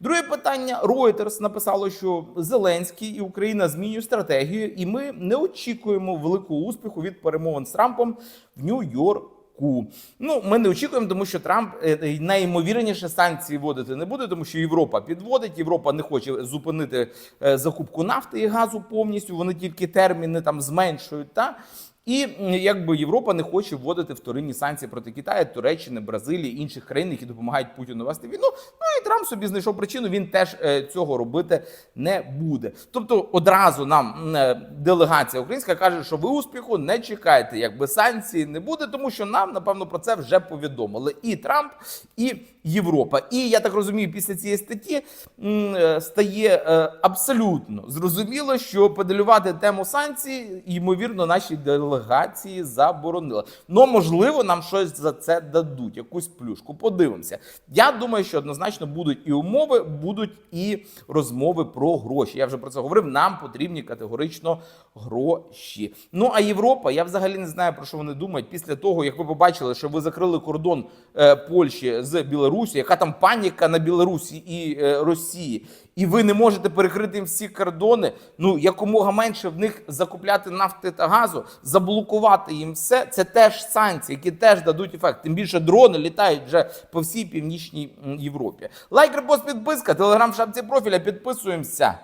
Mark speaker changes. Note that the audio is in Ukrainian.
Speaker 1: Друге питання: Reuters написало, що Зеленський і Україна змінюють стратегію, і ми не очікуємо великого успіху від перемовин з Трампом в Нью-Йорку. Ну, ми не очікуємо, тому що Трамп е, найімовірніше санкції вводити не буде, тому що Європа підводить. Європа не хоче зупинити е, закупку нафти і газу повністю. Вони тільки терміни там зменшують. Та і якби Європа не хоче вводити вторинні санкції проти Китаю, Туреччини, Бразилії, інших країн, які допомагають Путіну вести війну. Ну і Трамп собі знайшов причину. Він теж е, цього робити не буде. Тобто, одразу нам е, делегація українська каже, що ви успіху не чекайте, якби санкцій не буде, тому що нам напевно про це вже повідомили і Трамп, і Європа. І я так розумію, після цієї статті е, стає абсолютно зрозуміло, що педалювати тему санкцій, ймовірно, наші делегації заборонили. Ну, можливо, нам щось за це дадуть, якусь плюшку. Подивимося. Я думаю, що однозначно будуть і умови, будуть і розмови про гроші. Я вже про це говорив. Нам потрібні категорично гроші. Ну а Європа, я взагалі не знаю про що вони думають після того, як ви побачили, що ви закрили кордон е, Польщі з Білорусі, яка там паніка на Білорусі і е, Росії, і ви не можете перекрити їм всі кордони. Ну якомога менше в них закупляти нафти та газу, заблокувати їм все. Це теж санкції, які теж дадуть ефект. Тим більше дрони літають вже по всій північній Європі. Лайк, репост, підписка, телеграм в шапці профіля. Підписуємося.